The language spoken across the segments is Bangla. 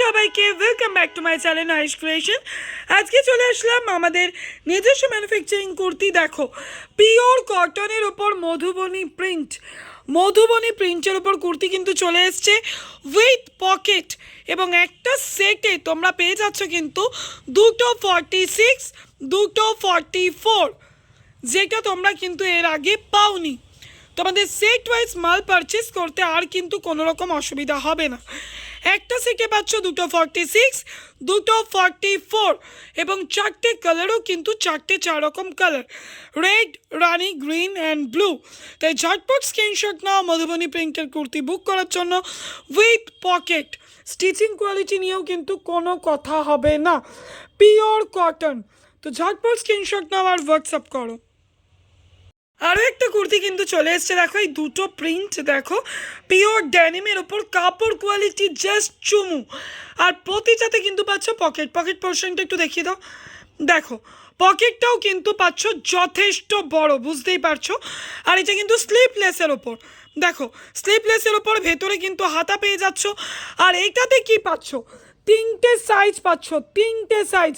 সবাইকে welcome back to my channel ice creation আজকে চলে আসলাম আমাদের নিজস্ব ম্যানুফ্যাকচারিং কুর্তি, দেখো পিওর কটনের ওপর মধুবনী প্রিন্ট মধুবনী প্রিন্টের ওপর কুর্তি কিন্তু চলে এসছে উইথ পকেট এবং একটা সেটে তোমরা পেয়ে যাচ্ছ কিন্তু দুটো ফর্টি সিক্স দুটো ফর্টি ফোর যেটা তোমরা কিন্তু এর আগে পাওনি। তোমাদের সেট ওয়াইজ মাল পারচেস করতে আর কিন্তু কোনো রকম অসুবিধা হবে না। একটা সেটে পাচ্ছ দুটো ফর্টি সিক্স দুটো ফর্টি ফোর এবং চারটে কালারও কিন্তু চারটে চার রকম কালার রেড রানি গ্রিন অ্যান্ড ব্লু তাই ঝটপট স্ক্রিনশট নাও মধুবনী প্রিন্টের কুর্তি বুক করার জন্য। উইথ পকেট স্টিচিং কোয়ালিটি নিয়েও কিন্তু কোনো কথা হবে না। পিওর কটন তো ঝটপট স্ক্রিনশট নাও আর হোয়াটসঅ্যাপ করো। আরও একটা কুর্তি কিন্তু চলে এসছে, দেখো, এই দুটো প্রিন্ট দেখো পিওর ড্যানিমের ওপর কাপড় কোয়ালিটি জাস্ট চুমু। আর প্রতিটাতে কিন্তু পাচ্ছ পকেট পকেট পোর্শনটা একটু দেখিয়ে দাও। দেখো পকেটটাও কিন্তু পাচ্ছ যথেষ্ট বড়, বুঝতেই পারছ? আর এটা কিন্তু স্লিপলেসের ওপর দেখো স্লিপলেসের ওপর ভেতরে কিন্তু হাতা পেয়ে যাচ্ছ। আর এইটাতে কি পাচ্ছ? তিনটে সাইজ পাচ্ছ, তিনটে size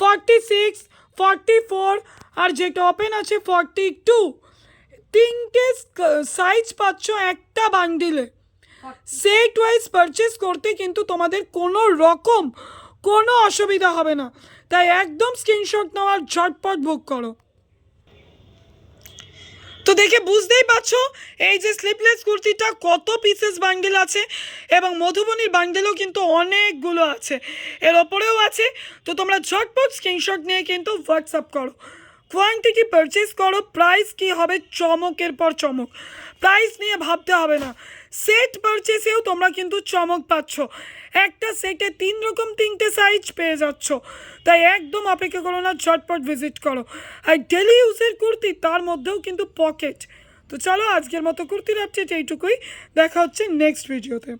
forty six forty four আর যেটা ওপেন আছে ফর্টি টু। তিনটে সাইজ পাচ্ছ একটা বান্ডিলে সেট ওয়াইজ পারচেস করতে কিন্তু তোমাদের কোনো রকম কোনো অসুবিধা হবে না। তাই একদম স্ক্রিনশট নেওয়ার ঝটপট বুক করো। তো দেখে বুঝতেই পারছ, এই যে স্লিপলেস কুর্তিটা কত পিসেস বান্ডেল আছে এবং মধুবনির বান্ডেলও কিন্তু অনেকগুলো আছে। এর ওপরেও আছে, তো তোমরা ঝটপট স্ক্রিনশট নিয়ে কিন্তু হোয়াটসঅ্যাপ করো। কোয়ান্টিটি পারচেস করো প্রাইস কি হবে চমকের পর চমক। প্রাইস নিয়ে ভাবতে হবে না। সেট পারচেসেও তোমরা কিন্তু চমক পাচ্ছ। একটা সেটে তিন রকম তিনটে সাইজ পেয়ে যাচ্ছ। তাই একদম অপেক্ষা করো না, ঝটপট ভিজিট করো। আর ডেলি ইউজের কুর্তি, তার মধ্যেও কিন্তু পকেট তো চলো আজকের মতো কুর্তির আপডেট এইটুকুই দেখা হচ্ছে নেক্সট ভিডিওতে